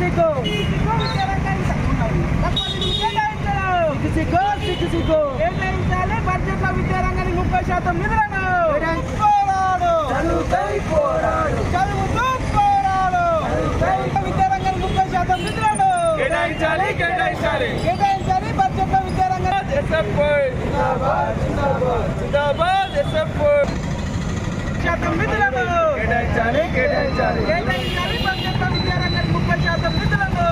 సిగ్గు సిగ్గు సిగ్గు సిగ్గు కేటాయించాలి బడ్జెట్లో విద్యారంగానికి ముప్పై శాతం నిధులను పోరాడు పోరాడు చదువుతూ పోరాడు విద్యారంగానికి ముప్పై శాతం నిధులను కేటాయించాలి కేటాయించాలి కేటాయించాలి బడ్జెట్లో ఎస్ఎఫ్ఐ శాతం నిధులను కేటాయించాలి కేటాయించాలి కేటాయించాలి బడ్జెట్లో విద్యారంగానికి ముప్పై శాతం నిధులను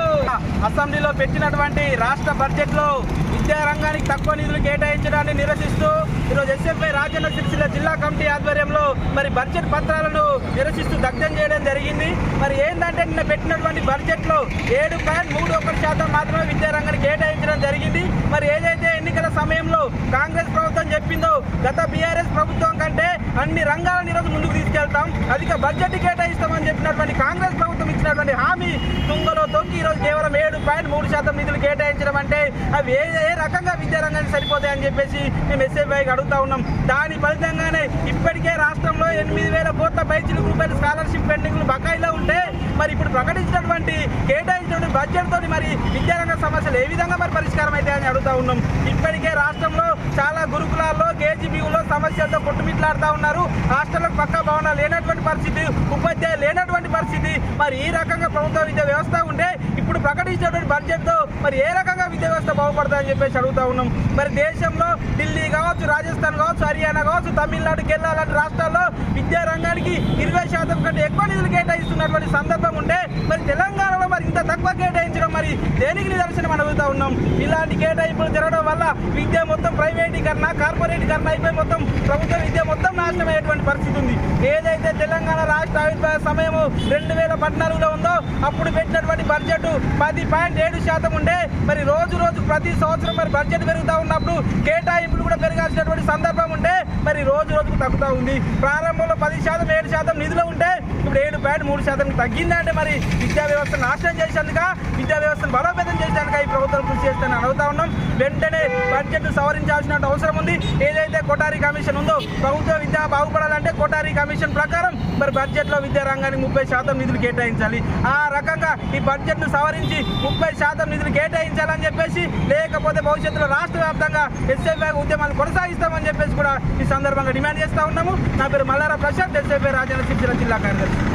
అసెంబ్లీలో పెట్టినటువంటి రాష్ట్ర బడ్జెట్లో విద్యారంగానికి తక్కువ నిధులు కేటాయించడాన్ని నిరసిస్తూ ఈరోజు ఎస్ఎఫ్ఐ రాజన్న సిరిసిల్ల జిల్లా కమిటీ ఆధ్వర్యంలో మరి బడ్జెట్ పత్రాలను నిరసిస్తూ దగ్ధం చేయడం జరిగింది. మరి ఏంటంటే నిన్న పెట్టినటువంటి బడ్జెట్లో ఏడు పాయింట్ మూడు ఒకటి శాతం మాత్రమే విద్యారంగానికి కేటాయించడం జరిగింది. మరి ఏదైతే ఎన్నికల సమయంలో కాంగ్రెస్ ప్రభుత్వం చెప్పిందో గత బీఆర్ఎస్ ప్రభుత్వం కంటే అన్ని రంగాలను ఈరోజు ముందుకు తీసుకెళ్తాం. అధిక బడ్జెట్ కేటాయిస్తామని చెప్పినటువంటి కాంగ్రెస్ ప్రభుత్వం ఇచ్చినటువంటి హామీ తుంగలు తొక్కి ఈరోజు కేవలం ఏడు పాయింట్ మూడు శాతం నిధులు కేటాయించడం అంటే అవి ఏ ఏ రకంగా విద్యారంగానికి సరిపోతాయని చెప్పేసి మేము ఎస్ఐబైకి అడుగుతా ఉన్నాం. దాని ఫలితంగానే ఇప్పటికే రాష్ట్రంలో ఎనిమిది వేల కోట్ల పైచిలు రూపాయలు స్కాలర్షిప్ పెండింగ్లు బకాయిలో ఉంటే మరి ఇప్పుడు ప్రకటించినటువంటి కేటాయించినటువంటి బడ్జెట్ తోటి మరి విద్యారంగ సమస్యలు ఏ విధంగా మరి పరిష్కారం అవుతాయని అడుగుతా ఉన్నాం. ఇప్పటికే రాష్ట్రంలో చాలా గురుకులాల్లో కేజీబీలో సమస్యలతో కొట్టుమిట్లాడుతూ ఉన్నారు. హాస్టళ్ళకు పక్క భవనాలు లేనటువంటి పరిస్థితి ఉపాధ్యాయులు లేనటువంటి పరిస్థితి. మరి ఈ రకంగా ప్రభుత్వ విద్యా వ్యవస్థ ఉంటే ఇప్పుడు ప్రకటించినటువంటి బడ్జెట్తో మరి ఏ రకంగా విద్యా వ్యవస్థ బాగుపడతాయని చెప్పేసి అడుగుతా ఉన్నాం. మరి దేశంలో ఢిల్లీ కావచ్చు రాజస్థాన్ కావచ్చు హర్యానా కావచ్చు తమిళనాడు కేరళ లాంటి రాష్ట్రాల్లో విద్యా రంగానికి ఇరవై శాతం కంటే ఎక్కువ నిధులు కేటాయిస్తున్నటువంటి సందర్భం ఉంటే మరి తెలంగాణలో మరి ఇంత తక్కువ కేటాయించడం మరి దేనికి నిదర్శనం మనం అడుగుతా ఉన్నాం? ఇలాంటి కేటాయింపులు జరగడం వల్ల విద్య మొత్తం ప్రైవేటీకరణ కార్పొరేటీకరణ అయిపోయి మొత్తం ప్రభుత్వ విద్య మొత్తం నాశనం అయ్యేటువంటి పరిస్థితి ఉంది. ఏదైతే తెలంగాణ రాష్ట్ర ఆవిర్భావ సమయము రెండు వేల పద్నాలుగులో ఉందో అప్పుడు పెట్టినటువంటి బడ్జెట్ పది పాయింట్ ఏడు శాతం ఉండే మరి రోజు రోజు ప్రతి సంవత్సరం మరి బడ్జెట్ పెరుగుతూ ఉన్నప్పుడు కేటాయింపులు కూడా పెరగాల్సినటువంటి సందర్భం ఉంటే మరి రోజు రోజుకు తగ్గుతూ ఉంది. ప్రారంభంలో పది శాతం ఏడు శాతం నిధులు ఉంటే ఇప్పుడు ఏడు పాయింట్ మూడు శాతం తగ్గిందంటే మరి విద్యా వ్యవస్థ నాశనం చేసేందుక? విద్యా వ్యవస్థను బలోపేతం చేయడానికి ఈ ప్రభుత్వం కృషి చేస్తానని అడుగుతా ఉన్నాం. వెంటనే బడ్జెట్ సవరించాల్సిన అవసరం ఉంది. ఏదైతే కోటారీ కమిషన్ ఉందో ప్రభుత్వ విద్య బాగుపడాలంటే కోటారీ కమిషన్ ప్రకారం మరి బడ్జెట్లో విద్యా రంగానికి ముప్పై శాతం నిధులు కేటాయించాలి. ఆ రకంగా ఈ బడ్జెట్ను సవరించి ముప్పై శాతం నిధులు కేటాయించాలని చెప్పేసి లేకపోతే భవిష్యత్తులో రాష్ట్ర వ్యాప్తంగా ఎస్ఐపై ఉద్యమాలు కొనసాగిస్తామని చెప్పేసి కూడా ఈ సందర్భంగా డిమాండ్ చేస్తా ఉన్నాము. నా పేరు మల్లారా ప్రశాంత్ ఎస్ఐపై రాజన్న సిరిసిల్ల జిల్లా కార్యదర్శి.